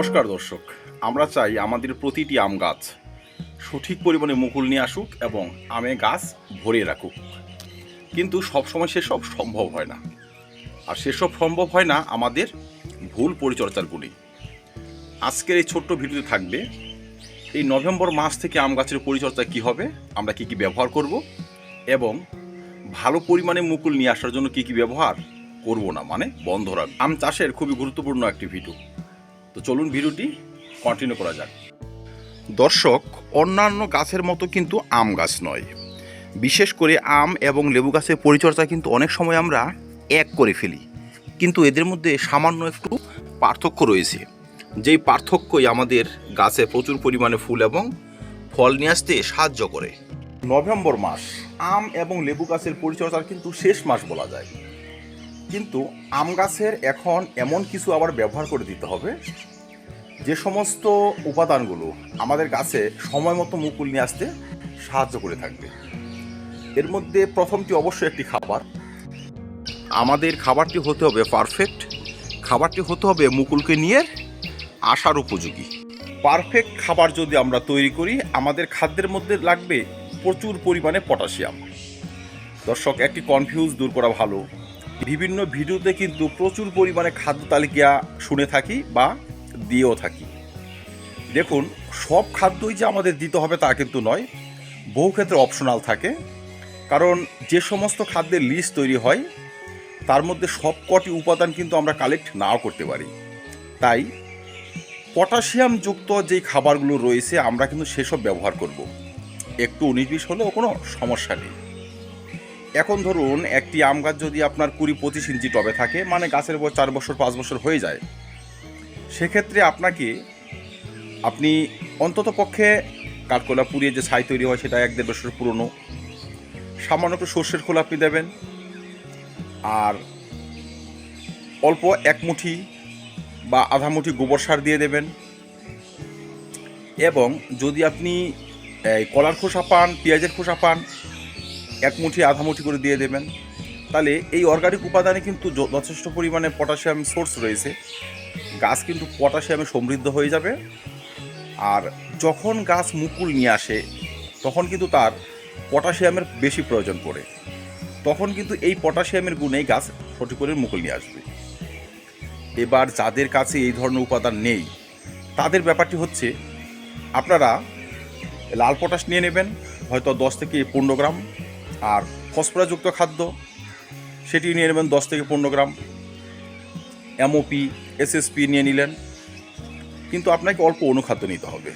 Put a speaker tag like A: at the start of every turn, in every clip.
A: নমস্কার দর্শক। আমরা চাই আমাদের প্রতিটি আম গাছ সঠিক পরিমাণে মুকুল নিয়ে আসুক এবং আমে গাছ ভরিয়ে রাখুক। কিন্তু সবসময় সেসব সম্ভব হয় না। আর সেসব সম্ভব হয় না আমাদের ভুল পরিচর্যারগুলি আজকের এই ছোট্ট ভিডিওতে থাকবে, এই নভেম্বর মাস থেকে আম গাছের পরিচর্যা কি হবে, আমরা কি কি ব্যবহার করব এবং ভালো পরিমাণে মুকুল নিয়ে আসার জন্য কি কি ব্যবহার করব না মানে বন্ধ রাখব। আম চাষের খুবই গুরুত্বপূর্ণ একটি ভিডিও। তো চলুন ভিডিওটি কন্টিনিউ করা যাক। দর্শক, অন্যান্য গাছের মতো কিন্তু আম গাছ নয়। বিশেষ করে আম এবং লেবু গাছের পরিচর্যা কিন্তু অনেক সময় আমরা এক করে ফেলি। কিন্তু এদের মধ্যে সামান্য একটু পার্থক্য রয়েছে। যেই পার্থক্যই আমাদের গাছে প্রচুর পরিমাণে ফুল এবং ফল নিয়ে আসতে সাহায্য করে। নভেম্বর মাস, আম এবং লেবু গাছের পরিচর্যার কিন্তু শেষ মাস বলা যায়। কিন্তু আম গাছের এখন এমন কিছু আবার ব্যবহার করে দিতে হবে। যে সমস্ত উপাদানগুলো আমাদের গাছে সময় মতো মুকুল নিয়ে আসতে সাহায্য করে থাকবে। এর মধ্যে প্রথমটি অবশ্যই একটি খাবার। আমাদের খাবারটি হতে হবে পারফেক্ট। খাবারটি হতে হবে মুকুলকে নিয়ে আসার উপযোগী। পারফেক্ট খাবার যদি আমরা তৈরি করি, আমাদের খাদ্যের মধ্যে লাগবে প্রচুর পরিমাণে পটাশিয়াম। দর্শক, একটি কনফিউজ দূর করা ভালো। বিভিন্ন ভিডিওতে কিন্তু প্রচুর পরিমাণে খাদ্য তালিকা শুনে থাকি বা দিয়েও থাকি। দেখুন, সব খাদ্যই যে আমাদের দিতে হবে তা কিন্তু নয়, বহু ক্ষেত্রে অপশনাল থাকে। কারণ যে সমস্ত খাদ্যের লিস্ট তৈরি হয়, তার মধ্যে সব কটি উপাদান কিন্তু আমরা কালেক্ট নাও করতে পারি। তাই পটাশিয়াম যুক্ত যেই খাবারগুলো রয়েছে, আমরা কিন্তু সেসব ব্যবহার করব। একটু উনিশ বিশ হলেও কোনো সমস্যা নেই। এখন ধরুন একটি আম গাছ যদি আপনার কুড়ি পঁচিশ ইঞ্চি টবে থাকে মানে গাছের বয়স চার বছর, পাঁচ বছর হয়ে যায়, সেক্ষেত্রে আপনাকে আপনি অন্তত পক্ষে কাঠকোলা পুড়িয়ে যে ছাই তৈরি হয় সেটা এক দেড় বছর পুরনো, সামান্য একটু সর্ষের খোল আপনি দেবেন, আর অল্প এক মুঠি বা আধা মুঠি গোবর সার দিয়ে দেবেন, এবং যদি আপনি কলার খোসা পান, পেঁয়াজের খোসা পান এক মুঠি, আধা মুঠি করে দিয়ে দেবেন। তাহলে এই অর্গানিক উপাদানে কিন্তু যথেষ্ট পরিমাণে পটাশিয়াম সোর্স রয়েছে। গাছ কিন্তু পটাশিয়ামে সমৃদ্ধ হয়ে যাবে। আর যখন গাছ মুকুল নিয়ে আসে, তখন কিন্তু তার পটাশিয়ামের বেশি প্রয়োজন পড়ে। তখন কিন্তু এই পটাশিয়ামের গুণেই গাছ সঠিক করে মুকুল নিয়ে আসবে। এবার যাদের কাছে এই ধরনের উপাদান নেই, তাদের ব্যাপারটি হচ্ছে, আপনারা লাল পটাশ নিয়ে নেবেন, হয়তো দশ থেকে পনেরো গ্রাম। আর ফসফরাসযুক্ত খাদ্য, সেটি নিয়ে নেবেন দশ থেকে পনেরো গ্রাম। এমওপি এসএসপি নিয়ে নিলেন। কিন্তু আপনাকে অল্প অনুখাদ্য নিতে হবে।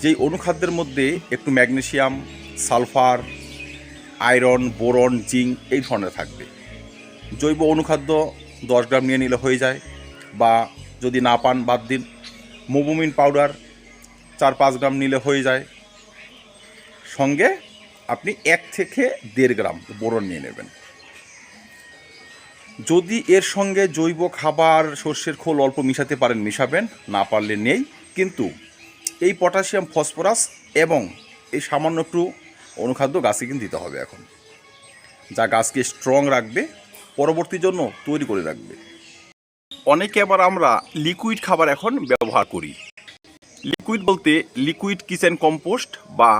A: যেই অনুখাদ্যের মধ্যে একটু magnesium sulphur, iron, boron, zinc এই ধরনের থাকবে। জৈব অনুখাদ্য দশ গ্রাম নিয়ে নিলে হয়ে যায় বা যদি না পান বাদ দিন। মোবোমিন পাউডার চার পাঁচ গ্রাম নিলে হয়ে যায়। সঙ্গে আপনি এক থেকে দেড় গ্রাম বোরন নিয়ে নেবেন। যদি এর সঙ্গে জৈব খাবার, সর্ষের খোল অল্প মিশাতে পারেন, মিশাবেন, না পারলে নেই। কিন্তু এই পটাশিয়াম, ফসফরাস এবং এই সামান্য একটু অনুখাদ্য গাছে কিন্তু দিতে হবে এখন, যা গাছকে স্ট্রং রাখবে, পরবর্তী জন্য তৈরি করে রাখবে। অনেকে আবার আমরা লিকুইড খাবার এখন ব্যবহার করি। লিকুইড বলতে লিকুইড কিচেন কম্পোস্ট বা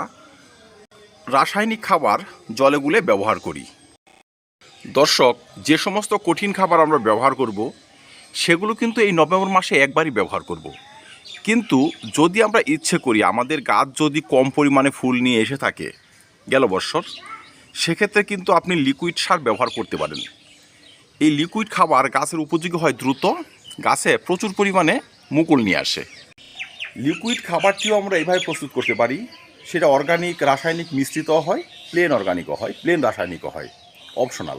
A: রাসায়নিক খাবার জলে গুলে ব্যবহার করি। দর্শক, যে সমস্ত কঠিন খাবার আমরা ব্যবহার করব, সেগুলো কিন্তু এই নভেম্বর মাসে একবারই ব্যবহার করব। কিন্তু যদি আমরা ইচ্ছে করি, আমাদের গাছ যদি কম পরিমাণে ফুল নিয়ে এসে থাকে, গেল বৎসর, সেক্ষেত্রে কিন্তু আপনি লিকুইড সার ব্যবহার করতে পারেন। এই লিকুইড খাবার গাছের উপযোগী হয় দ্রুত, গাছে প্রচুর পরিমাণে মুকুল নিয়ে আসে। লিকুইড খাবারটিও আমরা এইভাবে প্রস্তুত করতে পারি সেটা অর্গানিক রাসায়নিক মিশ্রিত হয় প্লেন অর্গানিকও হয় প্লেন রাসায়নিকও হয় অপশনাল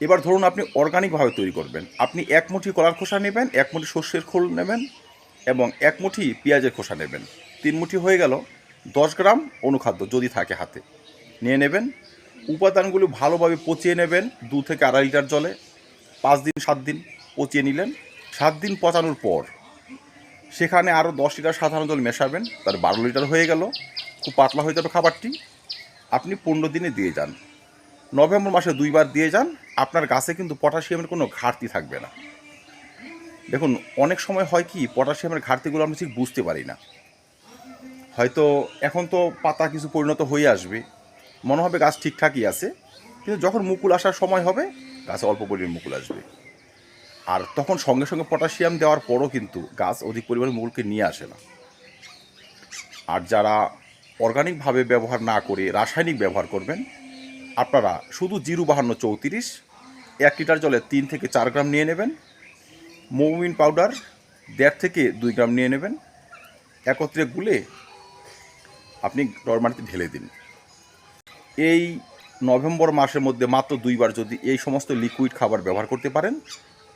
A: এবার ধরুন আপনি অর্গানিকভাবে তৈরি করবেন। আপনি এক মুঠি কলার খোসা নেবেন, এক মুঠি সর্ষের খোল নেবেন এবং এক মুঠি পেঁয়াজের খোসা নেবেন। তিন মুঠি হয়ে গেল, দশ গ্রাম অনুখাদ্য যদি থাকে হাতে, নিয়ে নেবেন। উপাদানগুলো ভালোভাবে পচিয়ে নেবেন, দু থেকে আড়াই লিটার জলে, পাঁচ দিন, সাত দিন পচিয়ে নিলেন। সাত দিন পচানোর পর সেখানে আরও দশ লিটার সাধারণ জল মেশাবেন, তার বারো লিটার হয়ে গেল। খুব পাতলা হয়ে যাবে খাবারটি। আপনি পনেরো দিনে দিয়ে যান। নভেম্বর মাসে দুইবার দিয়ে যান, আপনার গাছে কিন্তু পটাশিয়ামের কোনো ঘাটতি থাকবে না। দেখুন, অনেক সময় হয় কি, পটাশিয়ামের ঘাটতিগুলো আমরা ঠিক বুঝতে পারি না। হয়তো এখন তো পাতা কিছু পরিণত হয়ে আসবে, মনে হবে গাছ ঠিকঠাকই আছে, কিন্তু যখন মুকুল আসার সময় হবে, গাছে অল্প পরিমাণ মুকুল আসবে। আর তখন সঙ্গে সঙ্গে পটাশিয়াম দেওয়ার পরও কিন্তু গাছ অধিক পরিমাণে মুকুলকে নিয়ে আসে না। আর যারা অর্গানিকভাবে ব্যবহার না করে রাসায়নিক ব্যবহার করবেন, আপনারা শুধু জিরো বাহান্ন চৌত্রিশ, এক লিটার জলে তিন থেকে চার গ্রাম নিয়ে নেবেন, মোমিন পাউডার দেড় থেকে দুই গ্রাম নিয়ে নেবেন, একত্রে গুলে আপনি ডরমাটিতে ঢেলে দিন। এই নভেম্বর মাসের মধ্যে মাত্র দুইবার যদি এই সমস্ত লিকুইড খাবার ব্যবহার করতে পারেন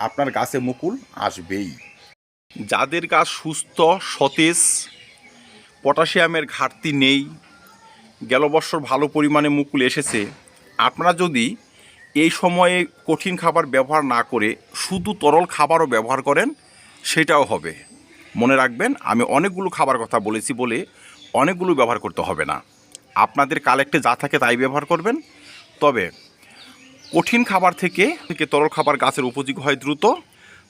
A: আপনার গাছে মুকুল আসবেই। যাদের গাছ সুস্থ, সতেজ, পটাশিয়ামের ঘাটতি নেই, গেল বছর ভালো পরিমাণে মুকুল এসেছে, আপনারা যদি এই সময়ে কঠিন খাবার ব্যবহার না করে শুধু তরল খাবারও ব্যবহার করেন, সেটাও হবে। মনে রাখবেন, আমি অনেকগুলো খাবার কথা বলেছি বলে অনেকগুলো ব্যবহার করতে হবে না। আপনাদের কালেক্টে যা থাকে তাই ব্যবহার করবেন। তবে কঠিন খাবার থেকে থেকে তরল খাবার গাছের উপযোগী হয় দ্রুত,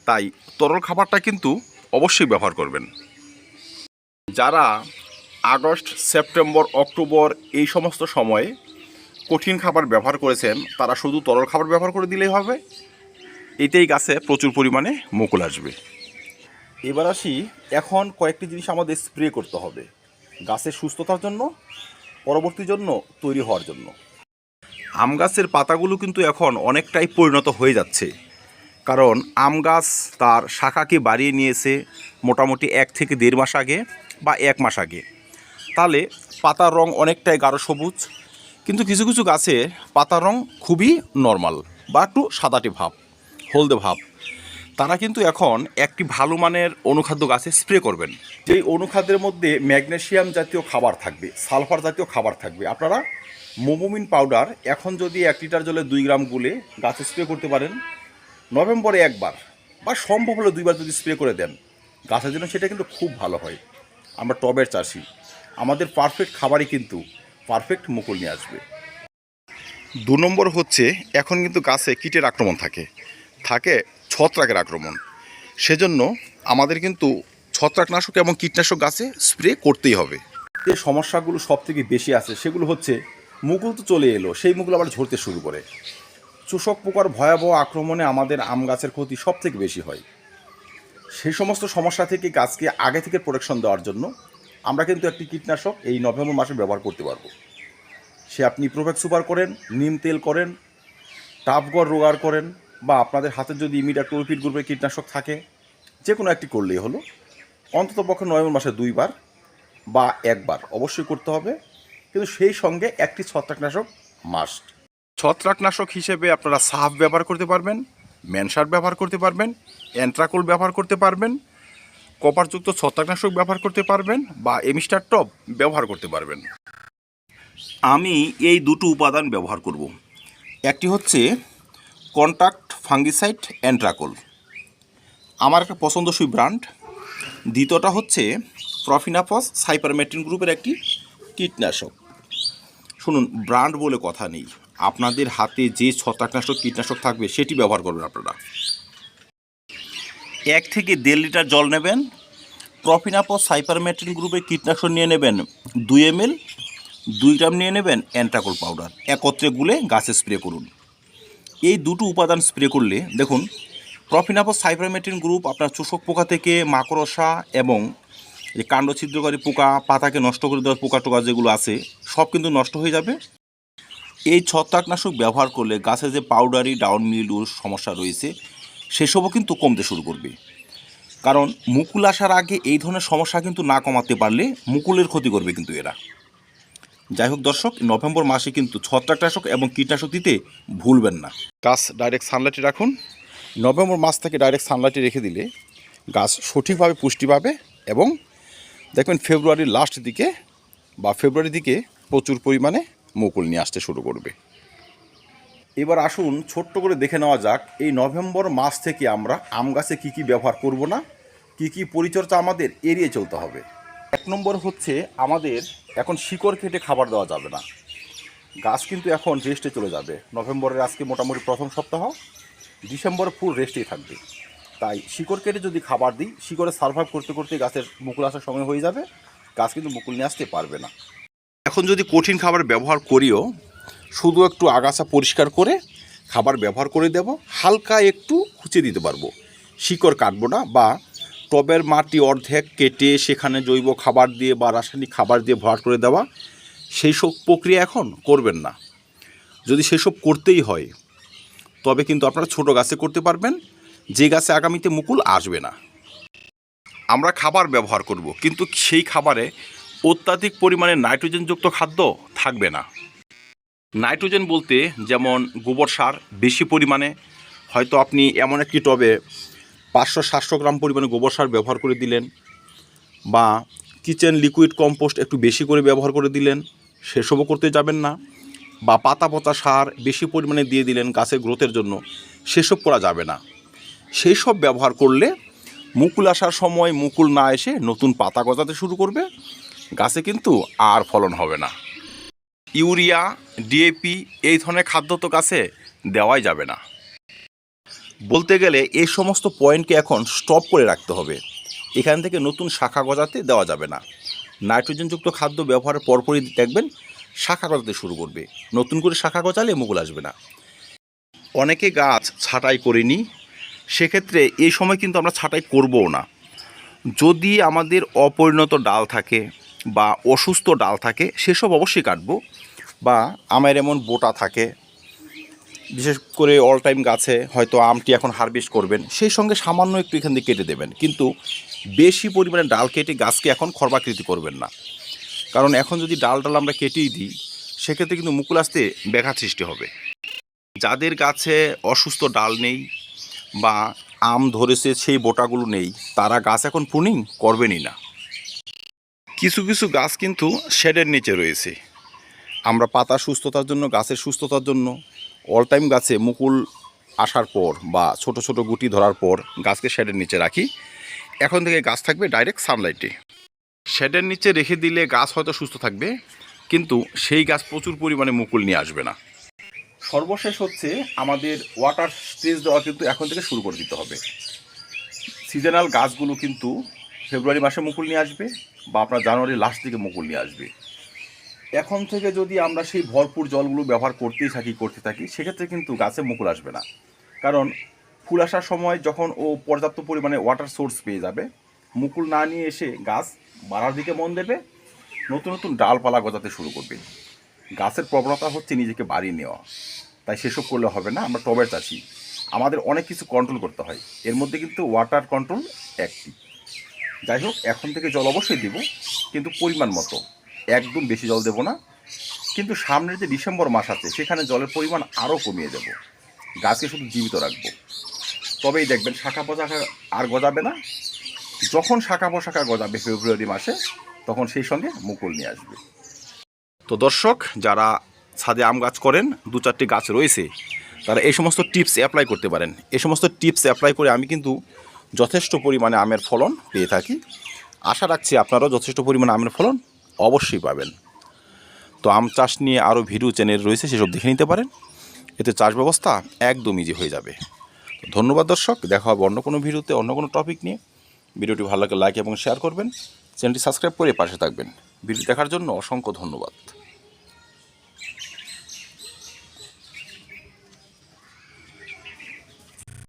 A: তাই তরল খাবারটা কিন্তু অবশ্যই ব্যবহার করবেন। যারা আগস্ট, সেপ্টেম্বর, অক্টোবর এই সমস্ত সময়ে কঠিন খাবার ব্যবহার করেছেন, তারা শুধু তরল খাবার ব্যবহার করে দিলেই হবে। এতেই গাছে প্রচুর পরিমাণে মুকুল আসবে। এবার আসি, এখন কয়েকটি জিনিস আমাদের স্প্রে করতে হবে, গাছের সুস্থতার জন্য, পরবর্তী জন্য তৈরি হওয়ার জন্য। আম গাছের পাতাগুলো কিন্তু এখন অনেকটাই পরিণত হয়ে যাচ্ছে। কারণ আম গাছ তার শাখাকে বাড়িয়ে নিয়েছে মোটামুটি এক থেকে দেড় মাস আগে বা এক মাস আগে। তাহলে পাতার রং অনেকটাই গাঢ় সবুজ, কিন্তু কিছু কিছু গাছে পাতার রং খুবই নর্মাল বা একটু সাদাটে ভাব, হলদে ভাব। তারা কিন্তু এখন একটি ভালো মানের অনুখাদ্য গাছে স্প্রে করবেন। যেই অনুখাদ্যের মধ্যে ম্যাগনেসিয়াম জাতীয় খাবার থাকবে, সালফার জাতীয় খাবার থাকবে। আপনারা মোমোমিন পাউডার এখন যদি এক লিটার জলে দুই গ্রাম গুলে গাছে স্প্রে করতে পারেন, নভেম্বরে একবার বা সম্ভব হলে দুইবার যদি স্প্রে করে দেন, গাছের জন্য সেটা কিন্তু খুব ভালো হয়। আমরা টবের চাষি, আমাদের পারফেক্ট খাবারই কিন্তু পারফেক্ট মুকুল নিয়ে আসবে। দু নম্বর হচ্ছে, এখন কিন্তু গাছে কীটের আক্রমণ থাকে। থাকে ছত্রাকের আক্রমণ। সেজন্য আমাদের কিন্তু ছত্রাকনাশক এবং কীটনাশক গাছে স্প্রে করতেই হবে। যে সমস্যাগুলো সব থেকে বেশি আছে, সেগুলো হচ্ছে মুকুল তো চলে এলো, সেই মুকুল আবার ঝরতে শুরু করে। চূষক পোকার ভয়াবহ আক্রমণে আমাদের আম গাছের ক্ষতি সব থেকে বেশি হয়। সেই সমস্ত সমস্যা থেকে গাছকে আগে থেকে প্রোটেকশন দেওয়ার জন্য আমরা কিন্তু একটি কীটনাশক এই নভেম্বর মাসে ব্যবহার করতে পারব। সে আপনি প্রোভেক্ট সুপার করেন, নিম তেল করেন টাপগড় রোগার করেন বা আপনাদের হাতে যদি ইমিডিয়া ক্লোরোপিড গ্রুপের কীটনাশক থাকে যে কোনো একটি করলেই হলো। অন্তত পক্ষে নভেম্বর মাসে দুইবার বা একবার অবশ্যই করতে হবে। কিন্তু সেই সঙ্গে একটি ছত্রাকনাশক মাস্ট ছত্রাকনাশক হিসেবে আপনারা সাফ ব্যবহার করতে পারবেন, ম্যানসার ব্যবহার করতে পারবেন, অ্যান্ট্রাকোল ব্যবহার করতে পারবেন, কপারযুক্ত ছত্রাকনাশক ব্যবহার করতে পারবেন বা এমিস্টার টপ ব্যবহার করতে পারবেন। আমি এই দুটো উপাদান ব্যবহার করব। একটি হচ্ছে কন্ট্রাক্ট ফাঙ্গিসাইড অ্যান্ট্রাকোল। আমার একটা পছন্দসই ব্র্যান্ড। দ্বিতীয়টা হচ্ছে প্রফিনাফস সাইপারমেট্রিন গ্রুপের একটি কীটনাশক। শুনুন ব্র্যান্ড বলে কথা নেই। আপনাদের হাতে যে ছত্রাকনাশক, কীটনাশক থাকবে, সেটি ব্যবহার করবেন আপনারা। এক থেকে দেড় লিটার জল নেবেন প্রফিনাপস সাইপারমেট্রিন গ্রুপের কীটনাশক নিয়ে নেবেন দুই এম এল দুই গ্রাম নিয়ে নেবেন অ্যান্ট্রাকোল পাউডার। একত্রে গুলে গাছে স্প্রে করুন। এই দুটো উপাদান স্প্রে করলে, দেখুন প্রফিনাপস সাইপারমেট্রিন গ্রুপ আপনার চোষক পোকা থেকে মাকড়সা এবং যে কাণ্ড ছিদ্রকারী পোকা, পাতাকে নষ্ট করে দেওয়ার পোকা টোকা যেগুলো আছে, সব কিন্তু নষ্ট হয়ে যাবে। এই ছত্রাকনাশক ব্যবহার করলে গাছে যে পাউডারি ডাউন মিলুর সমস্যা রয়েছে, সেসবও কিন্তু কমতে শুরু করবে। কারণ মুকুল আসার আগে এই ধরনের সমস্যা কিন্তু না কমাতে পারলে মুকুলের ক্ষতি করবে কিন্তু এরা। যাই হোক দর্শক, নভেম্বর মাসে কিন্তু ছত্রাকনাশক এবং কীটনাশক দিতে ভুলবেন না। গাছ ডাইরেক্ট সানলাইটে রাখুন। নভেম্বর মাস থেকে ডাইরেক্ট সানলাইটে রেখে দিলে গাছ সঠিকভাবে পুষ্টি পাবে এবং দেখবেন ফেব্রুয়ারির লাস্ট দিকে বা ফেব্রুয়ারির দিকে প্রচুর পরিমাণে মুকুল নিয়ে আসতে শুরু করবে। এবার আসুন ছোট্ট করে দেখে নেওয়া যাক, এই নভেম্বর মাস থেকে আমরা আম গাছে কী কী ব্যবহার করব না, কী কী পরিচর্যা আমাদের এড়িয়ে চলতে হবে। এক নম্বর হচ্ছে আমাদের এখন শিকড় কেটে খাবার দেওয়া যাবে না। গাছ কিন্তু এখন রেস্টে চলে যাবে। নভেম্বরের আজকে মোটামুটি প্রথম সপ্তাহ, ডিসেম্বর ফুল রেস্টেই থাকবে। তাই শিকড় কেটে যদি খাবার দিই, শিকড়ে সার্ভাইভ করতে করতে গাছের মুকুল আসার সময় হয়ে যাবে, গাছ কিন্তু মুকুল নিয়ে আসতে পারবে না। এখন যদি কঠিন খাবার ব্যবহার করিও, শুধু একটু আগাছা পরিষ্কার করে খাবার ব্যবহার করে দেব, হালকা একটু খুঁচে দিতে পারব। শিকড় কাটবো না বা টবের মাটি অর্ধেক কেটে সেখানে জৈব খাবার দিয়ে বা রাসায়নিক খাবার দিয়ে ভরাট করে দেওয়া, সেই সব প্রক্রিয়া এখন করবেন না। যদি সেসব করতেই হয়, তবে কিন্তু আপনারা ছোট গাছে করতে পারবেন যে গাছে আগামীতে মুকুল আসবে না। আমরা খাবার ব্যবহার করব, কিন্তু সেই খাবারে অত্যাধিক পরিমাণে নাইট্রোজেনযুক্ত খাদ্য থাকবে না। নাইট্রোজেন বলতে যেমন গোবর সার বেশি পরিমাণে, হয়তো আপনি এমন একটি টবে পাঁচশো সাতশো গ্রাম পরিমাণে গোবর সার ব্যবহার করে দিলেন বা কিচেন লিকুইড কম্পোস্ট একটু বেশি করে ব্যবহার করে দিলেন, সেসবও করতে যাবেন না, বা পাতা পচা সার বেশি পরিমাণে দিয়ে দিলেন গাছের গ্রোথের জন্য, সেসব করা যাবে না। সেই সব ব্যবহার করলে মুকুল আসার সময় মুকুল না এসে নতুন পাতা গজাতে শুরু করবে। গাছে কিন্তু আর ফলন হবে না। ইউরিয়া, ডিএপি এই ধরনের খাদ্য তো গাছে দেওয়াই যাবে না। বলতে গেলে এই সমস্ত পয়েন্টকে এখন স্টপ করে রাখতে হবে। এখান থেকে নতুন শাখা গজাতে দেওয়া যাবে না। নাইট্রোজেনযুক্ত খাদ্য ব্যবহারের পরপরই দেখবেন শাখা গজাতে শুরু করবে। নতুন করে শাখা গজালে মুকুল আসবে না। অনেকে গাছ ছাঁটাই করিনি সেক্ষেত্রে এই সময় কিন্তু আমরা ছাঁটাই করবও না। যদি আমাদের অপরিণত ডাল থাকে বা অসুস্থ ডাল থাকে, সেসব অবশ্যই কাটবো বা আমের এমন বোটা থাকে। বিশেষ করে অল টাইম গাছে হয়তো আমটি এখন হারভেস্ট করবেন, সেই সঙ্গে সামান্য একটু এখান থেকে কেটে দেবেন। কিন্তু বেশি পরিমাণে ডাল কেটে গাছকে এখন খর্বাকৃতি করবেন না। কারণ এখন যদি ডাল ডাল আমরা কেটেই দিই, সেক্ষেত্রে কিন্তু মুকুল আসতে ব্যাঘাত সৃষ্টি হবে। যাদের গাছে অসুস্থ ডাল নেই বা আম ধরেছে, সেই বোটাগুলো নেই। তারা গাছ এখন প্রুনিং করবেনই না। কিছু কিছু গাছ কিন্তু শেডের নিচে রয়েছে। আমরা পাতা সুস্থতার জন্য, গাছের সুস্থতার জন্য অল টাইম গাছে মুকুল আসার পর বা ছোট ছোট গুটি ধরার পর গাছকে শেডের নিচে রাখি। এখন থেকে গাছ থাকবে ডাইরেক্ট সানলাইটে শেডের নিচে রেখে দিলে গাছ হয়তো সুস্থ থাকবে, কিন্তু সেই গাছ প্রচুর পরিমাণে মুকুল নিয়ে আসবে না। সর্বশেষ হচ্ছে আমাদের ওয়াটার স্টেজ দেওয়া কিন্তু এখন থেকে শুরু করে দিতে হবে। সিজনাল গাছগুলো কিন্তু ফেব্রুয়ারি মাসে মুকুল নিয়ে আসবে বা আপনার জানুয়ারি লাস্ট থেকে মুকুল নিয়ে আসবে। এখন থেকে যদি আমরা সেই ভরপুর জলগুলো ব্যবহার করতেই থাকি, করতে থাকি, সেক্ষেত্রে কিন্তু গাছে মুকুল আসবে না। কারণ ফুল আসার সময় যখন ও পর্যাপ্ত পরিমাণে ওয়াটার সোর্স পেয়ে যাবে, মুকুল না নিয়ে এসে গাছ বাড়ার দিকে মন দেবে, নতুন নতুন ডালপালা গজাতে শুরু করবে। গাছের প্রবণতা হচ্ছে নিজেকে বাড়িয়ে নেওয়া। তাই সেসব করলে হবে না, আমরা টবের চাষি। আমাদের অনেক কিছু কন্ট্রোল করতে হয়। এর মধ্যে কিন্তু ওয়াটার কন্ট্রোল একটি। যাই হোক, এখন থেকে জল অবশ্যই দেব, কিন্তু পরিমাণ মতো। একদম বেশি জল দেব না। কিন্তু সামনের যে ডিসেম্বর মাস আছে, সেখানে জলের পরিমাণ আরও কমিয়ে দেব। গাছকে শুধু জীবিত রাখব। তবেই দেখবেন শাখা পোশাখা আর গজাবে না। যখন শাখা পোশাখা গজাবে ফেব্রুয়ারি মাসে, তখন সেই সঙ্গে মুকুল নিয়ে আসবে। তো দর্শক, যারা ছাদে আম গাছ করেন, দু চারটি গাছ রয়েছে, তারা এই সমস্ত টিপস অ্যাপ্লাই করতে পারেন। এই সমস্ত টিপস অ্যাপ্লাই করে আমি কিন্তু যথেষ্ট পরিমাণে আমের ফলন পেয়ে থাকি। আশা রাখছি আপনারাও যথেষ্ট পরিমাণে আমের ফলন অবশ্যই পাবেন। তো আম চাষ নিয়ে আরও ভিডিও চ্যানেল রয়েছে, সেসব দেখে নিতে পারেন। এতে চাষ ব্যবস্থা একদম ইজি হয়ে যাবে। ধন্যবাদ দর্শক, দেখা হবে অন্য কোনো ভিডিওতে, অন্য কোনো টপিক নিয়ে। ভিডিওটি ভালো লাগে লাইক এবং শেয়ার করবেন। চ্যানেলটি সাবস্ক্রাইব করে পাশে থাকবেন। ভিডিও দেখার জন্য অসংখ্য ধন্যবাদ।